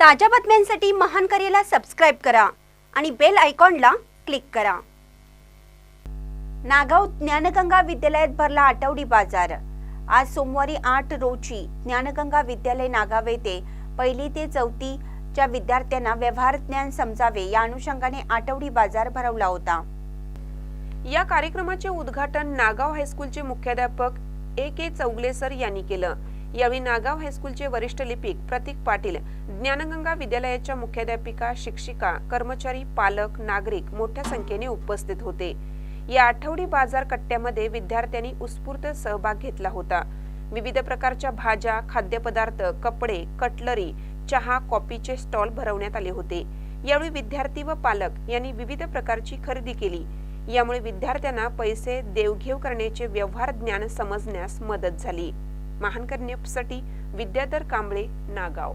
ताज्या बातम्यांसाठी महान करेला सबस्क्राईब करा आणि बेल आयकॉनला क्लिक करा. नागाव ज्ञानगंगा विद्यालयात भरला आठवडी बाजार. आज सोमवारी आठ रोजी ज्ञानगंगा विद्यालय नागाव येथे पहिली ते चौथीच्या विद्यार्थ्यांना व्यवहार ज्ञान समजावे या अनुषंगाने आठवडी बाजार भरवला होता. या कार्यक्रमाचे उद्घाटन नागाव हायस्कूलचे मुख्याध्यापक ए के चौगले सर यांनी केलं. यावेळी नागाव हायस्कूलचे वरिष्ठ लिपिक प्रतीक पाटील ज्ञानगंगा विद्यालयाच्या मुख्याध्यापिका शिक्षिका कर्मचारी पालक नागरिक मोठ्या संख्येने उपस्थित होते. या आठवडी बाजार कट्ट्यामध्ये विद्यार्थ्यांनी उत्स्फूर्त सहभाग घेतला होता. विविध प्रकारच्या भाज्या खाद्यपदार्थ कपडे कटलरी चहा कॉफीचे स्टॉल भरवण्यात आले होते. यावेळी विद्यार्थी व पालक यांनी विविध प्रकारची खरेदी केली. यामुळे विद्यार्थ्यांना पैसे देवघेव करण्याचे व्यवहार ज्ञान समजण्यास मदत झाली. महान करण्यासाठी विद्याधर कांबळे नागाव.